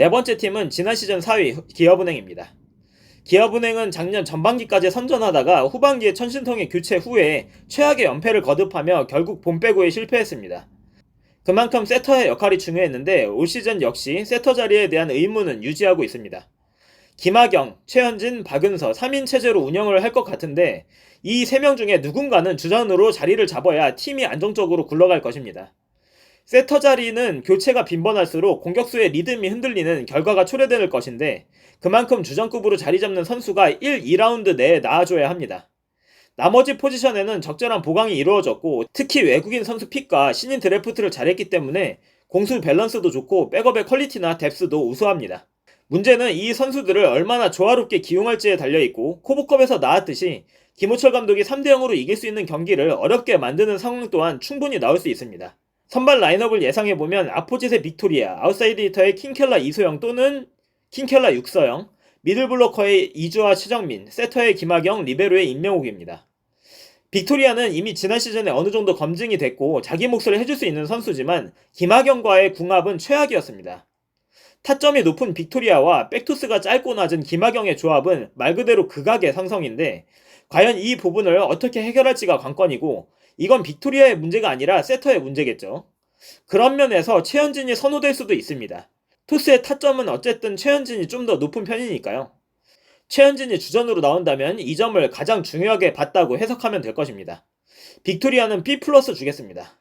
네 번째 팀은 지난 시즌 4위 기업은행입니다. 기업은행은 작년 전반기까지 선전하다가 후반기에 천신통의 교체 후에 최악의 연패를 거듭하며 결국 본배구에 실패했습니다. 그만큼 세터의 역할이 중요했는데 올 시즌 역시 세터 자리에 대한 의문은 유지하고 있습니다. 김하경, 최현진, 박은서 3인 체제로 운영을 할 것 같은데 이 3명 중에 누군가는 주전으로 자리를 잡아야 팀이 안정적으로 굴러갈 것입니다. 세터 자리는 교체가 빈번할수록 공격수의 리듬이 흔들리는 결과가 초래될 것인데 그만큼 주전급으로 자리 잡는 선수가 1, 2라운드 내에 나와줘야 합니다. 나머지 포지션에는 적절한 보강이 이루어졌고 특히 외국인 선수 픽과 신인 드래프트를 잘했기 때문에 공수 밸런스도 좋고 백업의 퀄리티나 뎁스도 우수합니다. 문제는 이 선수들을 얼마나 조화롭게 기용할지에 달려있고 코보컵에서 나왔듯이 김호철 감독이 3대 0으로 이길 수 있는 경기를 어렵게 만드는 상황 또한 충분히 나올 수 있습니다. 선발 라인업을 예상해보면 아포짓의 빅토리아, 아웃사이드 히터의 킹켈라 이소영 또는 킹켈라 육서영, 미들블로커의 이주아 최정민, 세터의 김하경, 리베로의 임명욱입니다. 빅토리아는 이미 지난 시즌에 어느 정도 검증이 됐고 자기 몫을 해줄 수 있는 선수지만 김하경과의 궁합은 최악이었습니다. 타점이 높은 빅토리아와 백토스가 짧고 낮은 김하경의 조합은 말 그대로 극악의 상성인데 과연 이 부분을 어떻게 해결할지가 관건이고 이건 빅토리아의 문제가 아니라 세터의 문제겠죠. 그런 면에서 최현진이 선호될 수도 있습니다. 토스의 타점은 어쨌든 최현진이 좀 더 높은 편이니까요. 최현진이 주전으로 나온다면 이 점을 가장 중요하게 봤다고 해석하면 될 것입니다. 빅토리아는 B 플러스 주겠습니다.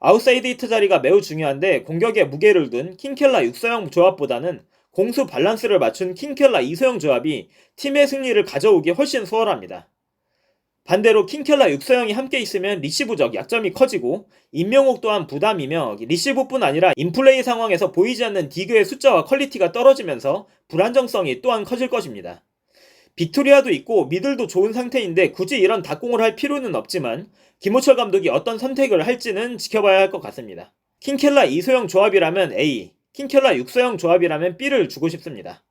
아웃사이드 히트 자리가 매우 중요한데 공격에 무게를 둔 킹켈라 육서영 조합보다는 공수 밸런스를 맞춘 킹켈라 이소영 조합이 팀의 승리를 가져오기 훨씬 수월합니다. 반대로 킹켈라 육서영이 함께 있으면 리시브적 약점이 커지고 임명옥 또한 부담이며 리시브뿐 아니라 인플레이 상황에서 보이지 않는 디그의 숫자와 퀄리티가 떨어지면서 불안정성이 또한 커질 것입니다. 빅토리아도 있고 미들도 좋은 상태인데 굳이 이런 닭공을 할 필요는 없지만 김호철 감독이 어떤 선택을 할지는 지켜봐야 할 것 같습니다. 킹켈라 이소영 조합이라면 A, 킹켈라 육서영 조합이라면 B를 주고 싶습니다.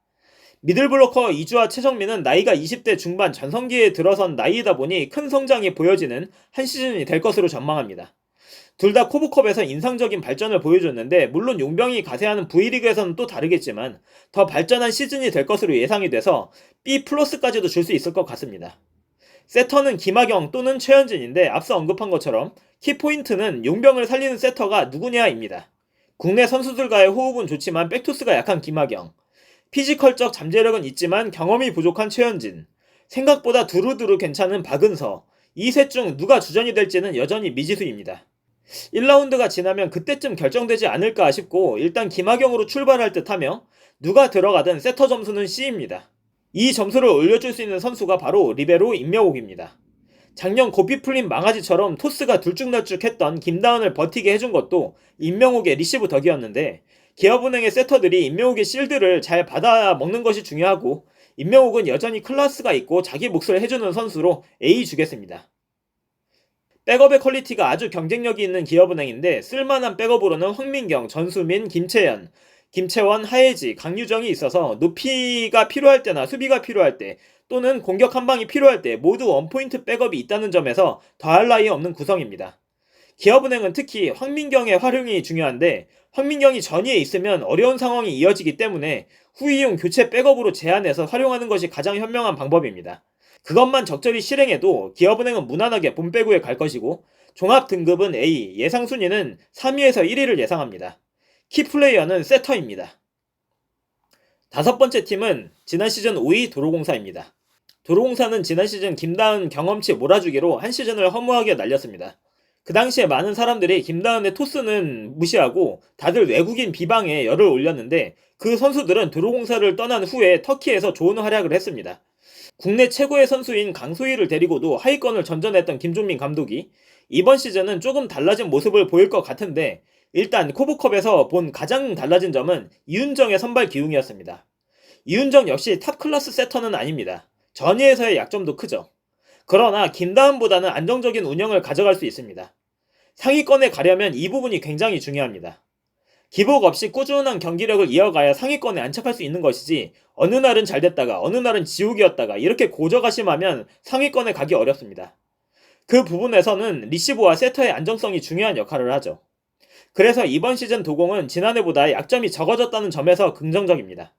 미들블로커 이주와 최정민은 나이가 20대 중반 전성기에 들어선 나이이다 보니 큰 성장이 보여지는 한 시즌이 될 것으로 전망합니다. 둘 다 코브컵에서 인상적인 발전을 보여줬는데 물론 용병이 가세하는 V리그에서는 또 다르겠지만 더 발전한 시즌이 될 것으로 예상이 돼서 B 플러스까지도 줄 수 있을 것 같습니다. 세터는 김하경 또는 최현진인데 앞서 언급한 것처럼 키포인트는 용병을 살리는 세터가 누구냐입니다. 국내 선수들과의 호흡은 좋지만 백토스가 약한 김하경, 피지컬적 잠재력은 있지만 경험이 부족한 최현진, 생각보다 두루두루 괜찮은 박은서, 이 셋 중 누가 주전이 될지는 여전히 미지수입니다. 1라운드가 지나면 그때쯤 결정되지 않을까 싶고 일단 김하경으로 출발할 듯 하며 누가 들어가든 세터 점수는 C입니다. 이 점수를 올려줄 수 있는 선수가 바로 리베로 임명옥입니다. 작년 고삐 풀린 망아지처럼 토스가 둘쭉날쭉했던 김다은을 버티게 해준 것도 임명옥의 리시브 덕이었는데 기업은행의 세터들이 임명옥의 실드를 잘 받아 먹는 것이 중요하고 임명옥은 여전히 클래스가 있고 자기 몫을 해주는 선수로 A 주겠습니다. 백업의 퀄리티가 아주 경쟁력이 있는 기업은행인데 쓸만한 백업으로는 황민경, 전수민, 김채연, 김채원, 하예지, 강유정이 있어서 높이가 필요할 때나 수비가 필요할 때 또는 공격 한 방이 필요할 때 모두 원포인트 백업이 있다는 점에서 더할 나위 없는 구성입니다. 기업은행은 특히 황민경의 활용이 중요한데 황민경이 전위에 있으면 어려운 상황이 이어지기 때문에 후이용 교체 백업으로 제한해서 활용하는 것이 가장 현명한 방법입니다. 그것만 적절히 실행해도 기업은행은 무난하게 본배구에 갈 것이고 종합 등급은 A, 예상 순위는 3위에서 1위를 예상합니다. 키플레이어는 세터입니다. 다섯 번째 팀은 지난 시즌 5위 도로공사입니다. 도로공사는 지난 시즌 김다은 경험치 몰아주기로 한 시즌을 허무하게 날렸습니다. 그 당시에 많은 사람들이 김다은의 토스는 무시하고 다들 외국인 비방에 열을 올렸는데 그 선수들은 도로공사를 떠난 후에 터키에서 좋은 활약을 했습니다. 국내 최고의 선수인 강소희를 데리고도 하위권을 전전했던 김종민 감독이 이번 시즌은 조금 달라진 모습을 보일 것 같은데 일단 코보컵에서 본 가장 달라진 점은 이윤정의 선발 기용이었습니다. 이윤정 역시 탑 클래스 세터는 아닙니다. 전위에서의 약점도 크죠. 그러나 김다은보다는 안정적인 운영을 가져갈 수 있습니다. 상위권에 가려면 이 부분이 굉장히 중요합니다. 기복 없이 꾸준한 경기력을 이어가야 상위권에 안착할 수 있는 것이지 어느 날은 잘 됐다가 어느 날은 지옥이었다가 이렇게 고저가 심하면 상위권에 가기 어렵습니다. 그 부분에서는 리시브와 세터의 안정성이 중요한 역할을 하죠. 그래서 이번 시즌 도공은 지난해보다 약점이 적어졌다는 점에서 긍정적입니다.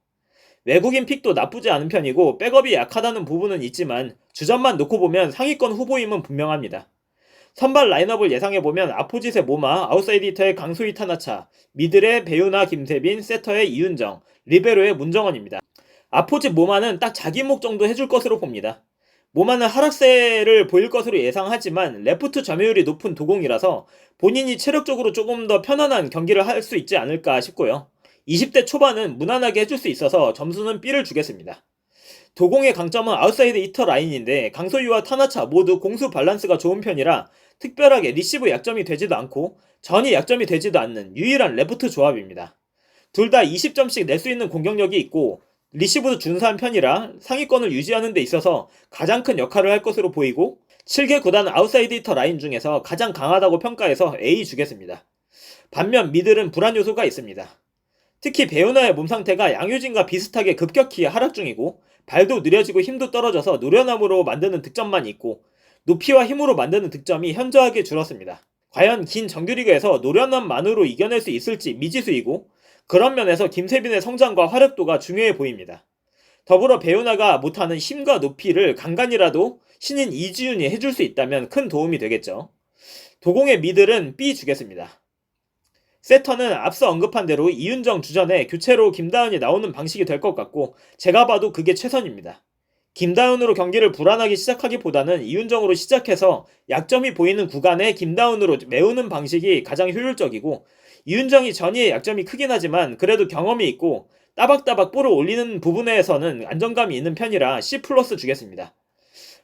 외국인 픽도 나쁘지 않은 편이고 백업이 약하다는 부분은 있지만 주전만 놓고 보면 상위권 후보임은 분명합니다. 선발 라인업을 예상해보면 아포짓의 모마, 아웃사이드 히터의 강소희 타나차, 미들의 배우나 김세빈, 세터의 이윤정, 리베로의 문정원입니다. 아포짓 모마는 딱 자기 목 정도 해줄 것으로 봅니다. 모마는 하락세를 보일 것으로 예상하지만 레프트 점유율이 높은 도공이라서 본인이 체력적으로 조금 더 편안한 경기를 할 수 있지 않을까 싶고요. 20대 초반은 무난하게 해줄 수 있어서 점수는 B를 주겠습니다. 도공의 강점은 아웃사이드 히터 라인인데 강소유와 타나차 모두 공수 밸런스가 좋은 편이라 특별하게 리시브 약점이 되지도 않고 전이 약점이 되지도 않는 유일한 레프트 조합입니다. 둘 다 20점씩 낼 수 있는 공격력이 있고 리시브도 준수한 편이라 상위권을 유지하는 데 있어서 가장 큰 역할을 할 것으로 보이고 7개 구단 아웃사이드 히터 라인 중에서 가장 강하다고 평가해서 A 주겠습니다. 반면 미들은 불안 요소가 있습니다. 특히 배우나의 몸 상태가 양효진과 비슷하게 급격히 하락 중이고 발도 느려지고 힘도 떨어져서 노련함으로 만드는 득점만 있고 높이와 힘으로 만드는 득점이 현저하게 줄었습니다. 과연 긴 정규리그에서 노련함만으로 이겨낼 수 있을지 미지수이고 그런 면에서 김세빈의 성장과 화력도가 중요해 보입니다. 더불어 배우나가 못하는 힘과 높이를 간간이라도 신인 이지윤이 해줄 수 있다면 큰 도움이 되겠죠. 도공의 미들은 B 주겠습니다. 세터는 앞서 언급한 대로 이윤정 주전에 교체로 김다은이 나오는 방식이 될 것 같고 제가 봐도 그게 최선입니다. 김다운으로 경기를 불안하게 시작하기보다는 이윤정으로 시작해서 약점이 보이는 구간에 김다운으로 메우는 방식이 가장 효율적이고 이윤정이 전이의 약점이 크긴 하지만 그래도 경험이 있고 따박따박 볼을 올리는 부분에서는 안정감이 있는 편이라 C 플러스 주겠습니다.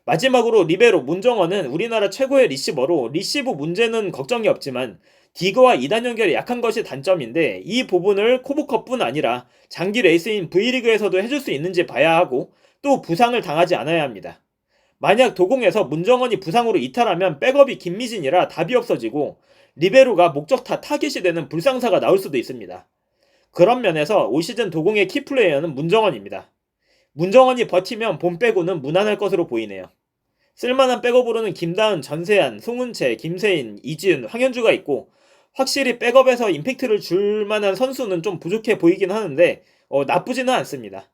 마지막으로 리베로 문정원은 우리나라 최고의 리시버로 리시브 문제는 걱정이 없지만 디그와 2단 연결이 약한 것이 단점인데 이 부분을 코브컵뿐 아니라 장기 레이스인 V리그에서도 해줄 수 있는지 봐야 하고 또 부상을 당하지 않아야 합니다. 만약 도공에서 문정원이 부상으로 이탈하면 백업이 김미진이라 답이 없어지고 리베로가 목적타 타겟이 되는 불상사가 나올 수도 있습니다. 그런 면에서 올 시즌 도공의 키플레이어는 문정원입니다. 문정원이 버티면 봄 빼고는 무난할 것으로 보이네요. 쓸만한 백업으로는 김다은, 전세한, 송은채, 김세인, 이지은, 황현주가 있고 확실히 백업에서 임팩트를 줄 만한 선수는 좀 부족해 보이긴 하는데 어, 나쁘지는 않습니다.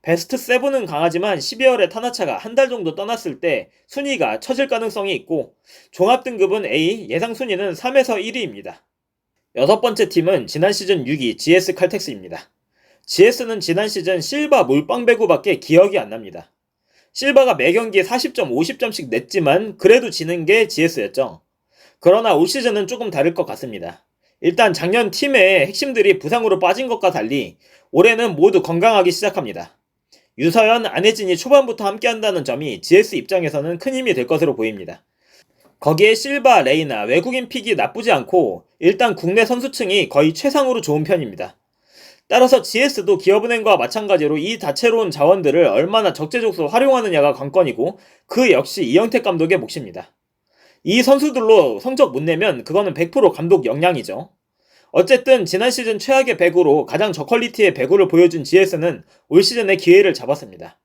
베스트 7은 강하지만 12월에 타나차가 한 달 정도 떠났을 때 순위가 처질 가능성이 있고 종합 등급은 A, 예상 순위는 3에서 1위입니다. 여섯 번째 팀은 지난 시즌 6위 GS 칼텍스입니다. GS는 지난 시즌 실바 몰빵 배구밖에 기억이 안 납니다. 실바가 매 경기에 40점, 50점씩 냈지만 그래도 지는 게 GS였죠. 그러나 올 시즌은 조금 다를 것 같습니다. 일단 작년 팀의 핵심들이 부상으로 빠진 것과 달리 올해는 모두 건강하기 시작합니다. 유서연, 안혜진이 초반부터 함께한다는 점이 GS 입장에서는 큰 힘이 될 것으로 보입니다. 거기에 실바, 레이나, 외국인 픽이 나쁘지 않고 일단 국내 선수층이 거의 최상으로 좋은 편입니다. 따라서 GS도 기업은행과 마찬가지로 이 다채로운 자원들을 얼마나 적재적소로 활용하느냐가 관건이고 그 역시 이영택 감독의 몫입니다. 이 선수들로 성적 못 내면 그거는 100% 감독 역량이죠. 어쨌든 지난 시즌 최악의 배구로 가장 저퀄리티의 배구를 보여준 GS는 올 시즌에 기회를 잡았습니다.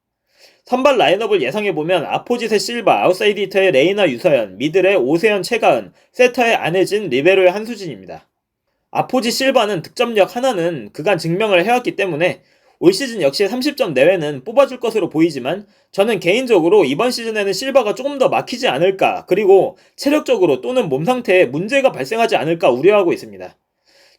선발 라인업을 예상해보면 아포짓의 실바, 아웃사이드 히터의 레이나 유서연, 미들의 오세현 최가은, 세터의 안혜진, 리베로의 한수진입니다. 아포지 실바는 득점력 하나는 그간 증명을 해왔기 때문에 올 시즌 역시 30점 내외는 뽑아줄 것으로 보이지만 저는 개인적으로 이번 시즌에는 실바가 조금 더 막히지 않을까 그리고 체력적으로 또는 몸 상태에 문제가 발생하지 않을까 우려하고 있습니다.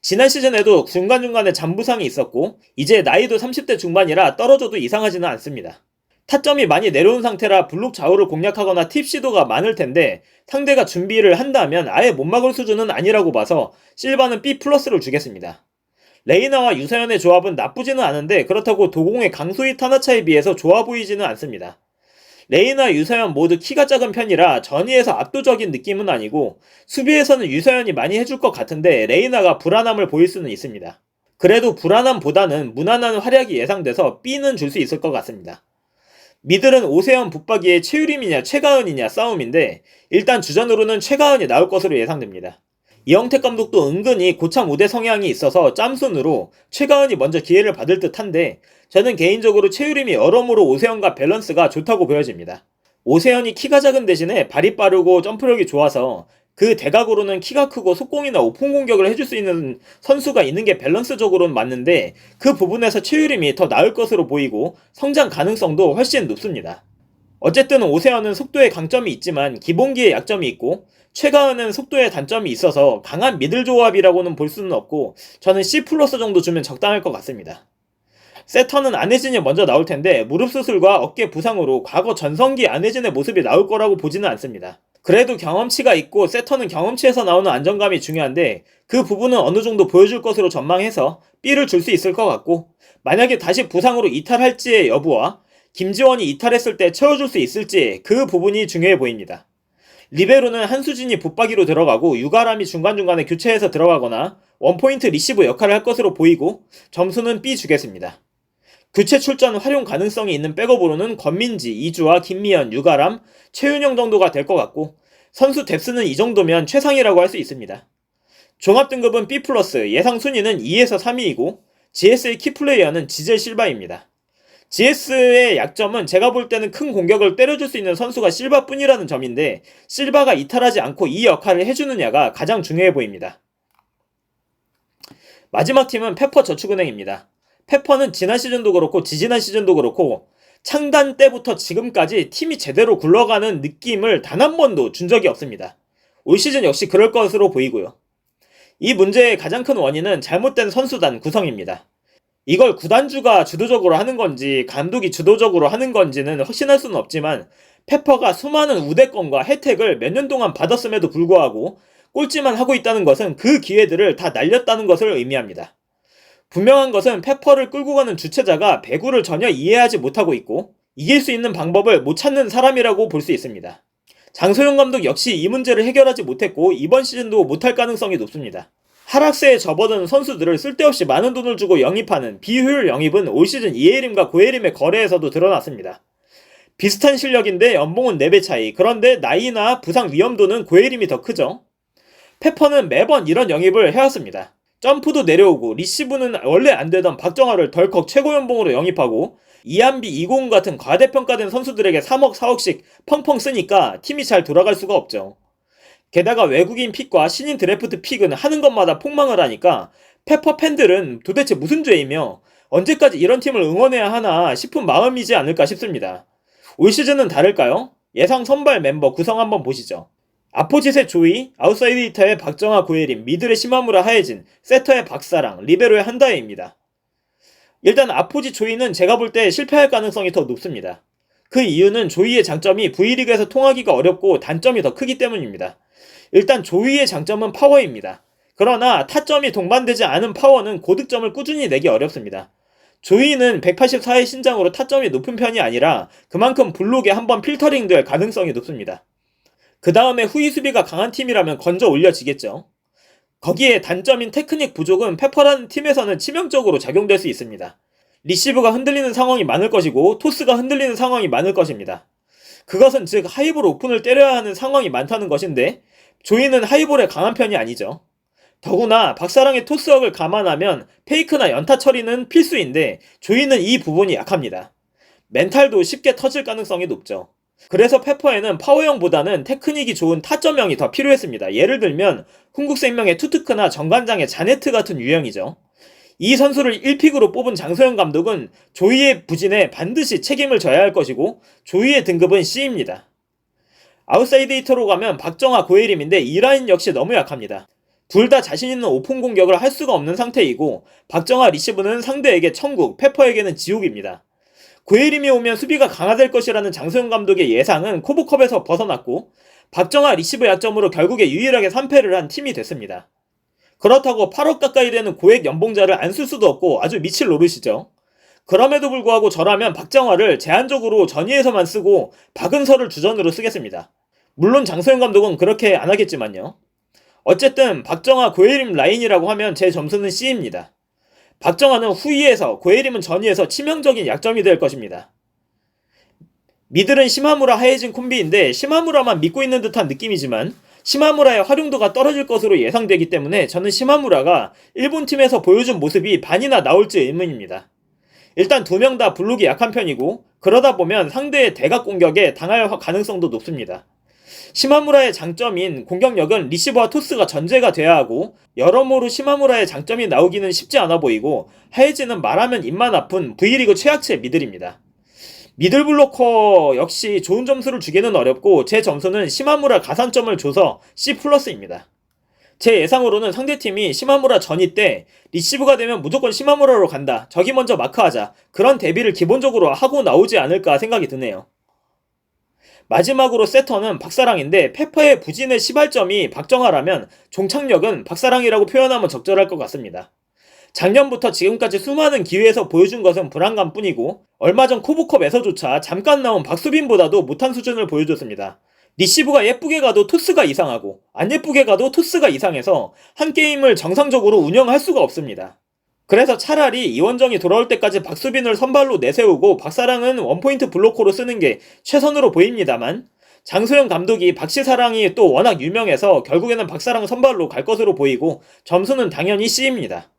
지난 시즌에도 중간중간에 잠부상이 있었고 이제 나이도 30대 중반이라 떨어져도 이상하지는 않습니다. 타점이 많이 내려온 상태라 블록 좌우를 공략하거나 팁 시도가 많을 텐데 상대가 준비를 한다면 아예 못 막을 수준은 아니라고 봐서 실바는 B 플러스를 주겠습니다. 레이나와 유사연의 조합은 나쁘지는 않은데 그렇다고 도공의 강소희 타나차에 비해서 좋아 보이지는 않습니다. 레이나 유서연 모두 키가 작은 편이라 전위에서 압도적인 느낌은 아니고 수비에서는 유서연이 많이 해줄 것 같은데 레이나가 불안함을 보일 수는 있습니다. 그래도 불안함보다는 무난한 활약이 예상돼서 B는 줄 수 있을 것 같습니다. 미들은 오세현 붙박이의 최유림이냐 최가은이냐 싸움인데 일단 주전으로는 최가은이 나올 것으로 예상됩니다. 이영택 감독도 은근히 고참 우대 성향이 있어서 짬순으로 최가은이 먼저 기회를 받을 듯한데 저는 개인적으로 최유림이 여러모로 오세현과 밸런스가 좋다고 보여집니다. 오세현이 키가 작은 대신에 발이 빠르고 점프력이 좋아서 그 대각으로는 키가 크고 속공이나 오픈 공격을 해줄 수 있는 선수가 있는 게 밸런스적으로는 맞는데 그 부분에서 최유림이 더 나을 것으로 보이고 성장 가능성도 훨씬 높습니다. 어쨌든 오세현은 속도에 강점이 있지만 기본기에 약점이 있고 최가은은 속도에 단점이 있어서 강한 미들 조합이라고는 볼 수는 없고 저는 C 플러스 정도 주면 적당할 것 같습니다. 세터는 안혜진이 먼저 나올 텐데 무릎 수술과 어깨 부상으로 과거 전성기 안혜진의 모습이 나올 거라고 보지는 않습니다. 그래도 경험치가 있고 세터는 경험치에서 나오는 안정감이 중요한데 그 부분은 어느 정도 보여줄 것으로 전망해서 B를 줄 수 있을 것 같고 만약에 다시 부상으로 이탈할지의 여부와 김지원이 이탈했을 때 채워줄 수 있을지 그 부분이 중요해 보입니다. 리베로는 한수진이 붙박이로 들어가고 유가람이 중간중간에 교체해서 들어가거나 원포인트 리시브 역할을 할 것으로 보이고 점수는 B 주겠습니다. 교체 출전 활용 가능성이 있는 백업으로는 권민지, 이주와 김미연, 유가람, 최윤영 정도가 될 것 같고 선수 뎁스는 이 정도면 최상이라고 할 수 있습니다. 종합 등급은 B+, 예상 순위는 2에서 3위이고 GS의 키플레이어는 지젤 실바입니다. GS의 약점은 제가 볼 때는 큰 공격을 때려줄 수 있는 선수가 실바뿐이라는 점인데 실바가 이탈하지 않고 이 역할을 해주느냐가 가장 중요해 보입니다. 마지막 팀은 페퍼 저축은행입니다. 페퍼는 지난 시즌도 그렇고 지지난 시즌도 그렇고 창단 때부터 지금까지 팀이 제대로 굴러가는 느낌을 단 한 번도 준 적이 없습니다. 올 시즌 역시 그럴 것으로 보이고요. 이 문제의 가장 큰 원인은 잘못된 선수단 구성입니다. 이걸 구단주가 주도적으로 하는 건지 감독이 주도적으로 하는 건지는 확신할 수는 없지만 페퍼가 수많은 우대권과 혜택을 몇 년 동안 받았음에도 불구하고 꼴찌만 하고 있다는 것은 그 기회들을 다 날렸다는 것을 의미합니다. 분명한 것은 페퍼를 끌고 가는 주체자가 배구를 전혀 이해하지 못하고 있고 이길 수 있는 방법을 못 찾는 사람이라고 볼 수 있습니다. 장소영 감독 역시 이 문제를 해결하지 못했고 이번 시즌도 못할 가능성이 높습니다. 하락세에 접어든 선수들을 쓸데없이 많은 돈을 주고 영입하는 비효율 영입은 올 시즌 이예림과 고예림의 거래에서도 드러났습니다. 비슷한 실력인데 연봉은 4배 차이. 그런데 나이나 부상 위험도는 고예림이 더 크죠. 페퍼는 매번 이런 영입을 해왔습니다. 점프도 내려오고 리시브는 원래 안 되던 박정아를 덜컥 최고 연봉으로 영입하고 이한비, 이고은 같은 과대평가된 선수들에게 3억, 4억씩 펑펑 쓰니까 팀이 잘 돌아갈 수가 없죠. 게다가 외국인 픽과 신인 드래프트 픽은 하는 것마다 폭망을 하니까 페퍼 팬들은 도대체 무슨 죄이며 언제까지 이런 팀을 응원해야 하나 싶은 마음이지 않을까 싶습니다. 올 시즌은 다를까요? 예상 선발 멤버 구성 한번 보시죠. 아포짓의 조이, 아웃사이드 히터의 박정아 고예림, 미들의 시마무라 하예진, 세터의 박사랑, 리베로의 한다혜입니다. 일단 아포지 조이는 제가 볼 때 실패할 가능성이 더 높습니다. 그 이유는 조이의 장점이 V리그에서 통하기가 어렵고 단점이 더 크기 때문입니다. 일단 조이의 장점은 파워입니다. 그러나 타점이 동반되지 않은 파워는 고득점을 꾸준히 내기 어렵습니다. 조이는 184의 신장으로 타점이 높은 편이 아니라 그만큼 블록에 한번 필터링 될 가능성이 높습니다. 그 다음에 후위 수비가 강한 팀이라면 건져 올려지겠죠. 거기에 단점인 테크닉 부족은 페퍼라는 팀에서는 치명적으로 작용될 수 있습니다. 리시브가 흔들리는 상황이 많을 것이고 토스가 흔들리는 상황이 많을 것입니다. 그것은 즉 하이볼 오픈을 때려야 하는 상황이 많다는 것인데 조이는 하이볼에 강한 편이 아니죠. 더구나 박사랑의 토스웍을 감안하면 페이크나 연타 처리는 필수인데 조이는 이 부분이 약합니다. 멘탈도 쉽게 터질 가능성이 높죠. 그래서 페퍼에는 파워형보다는 테크닉이 좋은 타점형이 더 필요했습니다. 예를 들면 흥국생명의 투트크나 정관장의 자네트 같은 유형이죠. 이 선수를 1픽으로 뽑은 장소영 감독은 조이의 부진에 반드시 책임을 져야 할 것이고 조이의 등급은 C입니다. 아웃사이드 히터로 가면 박정아 고예림인데 이 라인 역시 너무 약합니다. 둘 다 자신 있는 오픈 공격을 할 수가 없는 상태이고 박정아 리시브는 상대에게 천국, 페퍼에게는 지옥입니다. 고예림이 오면 수비가 강화될 것이라는 장소영 감독의 예상은 코보컵에서 벗어났고 박정아 리시브 약점으로 결국에 유일하게 3패를 한 팀이 됐습니다. 그렇다고 8억 가까이 되는 고액 연봉자를 안 쓸 수도 없고 아주 미칠 노릇이죠. 그럼에도 불구하고 저라면 박정아를 제한적으로 전위에서만 쓰고 박은서를 주전으로 쓰겠습니다. 물론 장소영 감독은 그렇게 안 하겠지만요. 어쨌든 박정아 고예림 라인이라고 하면 제 점수는 C입니다. 박정아는 후위에서 고예림은 전위에서 치명적인 약점이 될 것입니다. 미들은 시마무라 하예진 콤비인데 시마무라만 믿고 있는 듯한 느낌이지만 시마무라의 활용도가 떨어질 것으로 예상되기 때문에 저는 시마무라가 일본 팀에서 보여준 모습이 반이나 나올지 의문입니다. 일단 두 명 다 블록이 약한 편이고 그러다 보면 상대의 대각 공격에 당할 가능성도 높습니다. 시마무라의 장점인 공격력은 리시버와 토스가 전제가 돼야 하고 여러모로 시마무라의 장점이 나오기는 쉽지 않아 보이고 하이즈는 말하면 입만 아픈 V리그 최악체 미들입니다. 미들 블로커 역시 좋은 점수를 주기는 어렵고 제 점수는 시마무라 가산점을 줘서 C 플러스입니다. 제 예상으로는 상대팀이 시마무라 전이 때 리시브가 되면 무조건 시마무라로 간다. 저기 먼저 마크하자. 그런 대비를 기본적으로 하고 나오지 않을까 생각이 드네요. 마지막으로 세터는 박사랑인데 페퍼의 부진의 시발점이 박정하라면 종착역은 박사랑이라고 표현하면 적절할 것 같습니다. 작년부터 지금까지 수많은 기회에서 보여준 것은 불안감 뿐이고 얼마 전 코브컵에서조차 잠깐 나온 박수빈보다도 못한 수준을 보여줬습니다. 리시브가 예쁘게 가도 토스가 이상하고 안 예쁘게 가도 토스가 이상해서 한 게임을 정상적으로 운영할 수가 없습니다. 그래서 차라리 이원정이 돌아올 때까지 박수빈을 선발로 내세우고 박사랑은 원포인트 블로커로 쓰는 게 최선으로 보입니다만 장소영 감독이 박시사랑이 또 워낙 유명해서 결국에는 박사랑 선발로 갈 것으로 보이고 점수는 당연히 C입니다.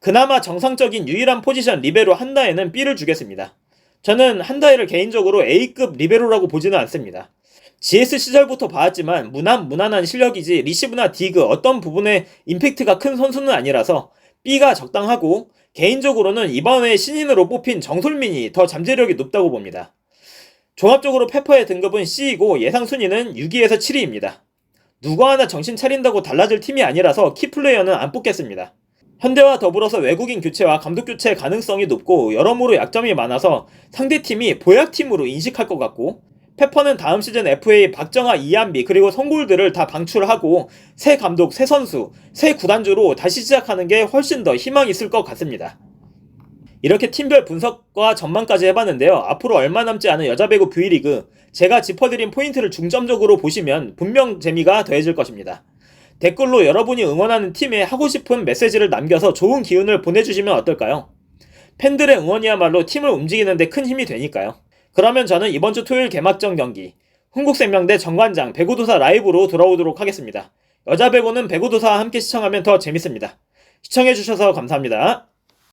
그나마 정상적인 유일한 포지션 리베로 한다에는 B를 주겠습니다. 저는 한다이를 개인적으로 A급 리베로라고 보지는 않습니다. GS 시절부터 봐왔지만 무난 무난한 실력이지 리시브나 디그 어떤 부분에 임팩트가 큰 선수는 아니라서 B가 적당하고 개인적으로는 이번에 신인으로 뽑힌 정솔민이 더 잠재력이 높다고 봅니다. 종합적으로 페퍼의 등급은 C이고 예상 순위는 6위에서 7위입니다. 누구 하나 정신 차린다고 달라질 팀이 아니라서 키플레이어는 안 뽑겠습니다. 현대와 더불어서 외국인 교체와 감독 교체 가능성이 높고 여러모로 약점이 많아서 상대팀이 보약팀으로 인식할 것 같고 페퍼는 다음 시즌 FA 박정아 이한비 그리고 송골들을 다 방출하고 새 감독 새 선수 새 구단주로 다시 시작하는 게 훨씬 더 희망이 있을 것 같습니다. 이렇게 팀별 분석과 전망까지 해봤는데요. 앞으로 얼마 남지 않은 여자 배구 V리그 제가 짚어드린 포인트를 중점적으로 보시면 분명 재미가 더해질 것입니다. 댓글로 여러분이 응원하는 팀에 하고 싶은 메시지를 남겨서 좋은 기운을 보내주시면 어떨까요? 팬들의 응원이야말로 팀을 움직이는데 큰 힘이 되니까요. 그러면 저는 이번 주 토요일 개막전 경기 흥국생명대 정관장 배구도사 라이브로 돌아오도록 하겠습니다. 여자 배구는 배구도사와 함께 시청하면 더 재밌습니다. 시청해주셔서 감사합니다.